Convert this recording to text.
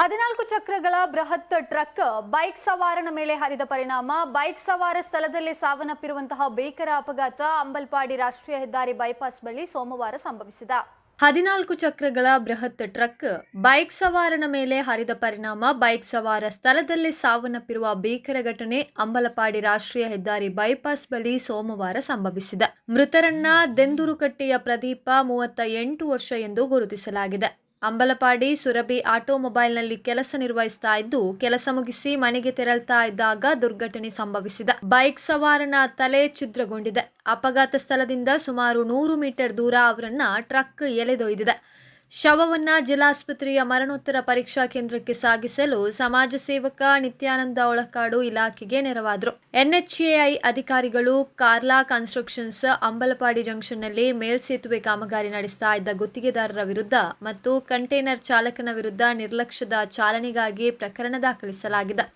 ಹದಿನಾಲ್ಕು ಚಕ್ರಗಳ ಬೃಹತ್ ಟ್ರಕ್ ಬೈಕ್ ಸವಾರನ ಮೇಲೆ ಹರಿದ ಪರಿಣಾಮ. ಬೈಕ್ ಸವಾರ ಸ್ಥಳದಲ್ಲೇ ಸಾವನ್ನಪ್ಪಿರುವಂತಹ ಭೀಕರ ಅಪಘಾತ ಅಂಬಲ್ಪಾಡಿ ರಾಷ್ಟ್ರೀಯ ಹೆದ್ದಾರಿ ಬೈಪಾಸ್ ಬಳಿ ಸೋಮವಾರ ಸಂಭವಿಸಿದ. ಹದಿನಾಲ್ಕು ಚಕ್ರಗಳ ಬೃಹತ್ ಟ್ರಕ್ ಬೈಕ್ ಸವಾರನ ಮೇಲೆ ಹರಿದ ಪರಿಣಾಮ. ಬೈಕ್ ಸವಾರ ಸ್ಥಳದಲ್ಲಿ ಸಾವನ್ನಪ್ಪಿರುವ ಭೀಕರ ಘಟನೆ ಅಂಬಲಪಾಡಿ ರಾಷ್ಟ್ರೀಯ ಹೆದ್ದಾರಿ ಬೈಪಾಸ್ ಬಳಿ ಸೋಮವಾರ ಸಂಭವಿಸಿದೆ. ಮೃತರನ್ನ ದೆಂದೂರುಕಟ್ಟೆಯ ಪ್ರದೀಪ ಮೂವತ್ತ ಎಂಟು ವರ್ಷ ಎಂದು ಗುರುತಿಸಲಾಗಿದೆ. ಅಂಬಲಪಾಡಿ ಸುರಭಿ ಆಟೋಮೊಬೈಲ್ನಲ್ಲಿ ಕೆಲಸ ನಿರ್ವಹಿಸ್ತಾ ಇದ್ದು, ಕೆಲಸ ಮುಗಿಸಿ ಮನೆಗೆ ತೆರಳ್ತಾ ಇದ್ದಾಗ ದುರ್ಘಟನೆ ಸಂಭವಿಸಿದೆ. ಬೈಕ್ ಸವಾರನ ತಲೆ ಛಿದ್ರಗೊಂಡಿದೆ. ಅಪಘಾತ ಸ್ಥಳದಿಂದ ಸುಮಾರು ನೂರು ಮೀಟರ್ ದೂರ ಅವರನ್ನ ಟ್ರಕ್ ಎಳೆದೊಯ್ದಿದೆ. ಶವವನ್ನ ಜಿಲ್ಲಾಸ್ಪತ್ರೆಯ ಮರಣೋತ್ತರ ಪರೀಕ್ಷಾ ಕೇಂದ್ರಕ್ಕೆ ಸಾಗಿಸಲು ಸಮಾಜ ಸೇವಕ ನಿತ್ಯಾನಂದ ಒಳಕಾಡು ಇಲಾಖೆಗೆ ನೆರವಾದರು. ಎನ್ಎಚ್ಎಐ ಅಧಿಕಾರಿಗಳು ಕಾರ್ಲಾ ಕನ್ಸ್ಟ್ರಕ್ಷನ್ಸ್ ಅಂಬಲಪಾಡಿ ಜಂಕ್ಷನ್ನಲ್ಲಿ ಮೇಲ್ಸೇತುವೆ ಕಾಮಗಾರಿ ನಡೆಸ್ತಾ ಇದ್ದ ಗುತ್ತಿಗೆದಾರರ ವಿರುದ್ಧ ಮತ್ತು ಕಂಟೈನರ್ ಚಾಲಕನ ವಿರುದ್ಧ ನಿರ್ಲಕ್ಷ್ಯದ ಚಾಲನೆಗಾಗಿ ಪ್ರಕರಣ ದಾಖಲಿಸಲಾಗಿದೆ.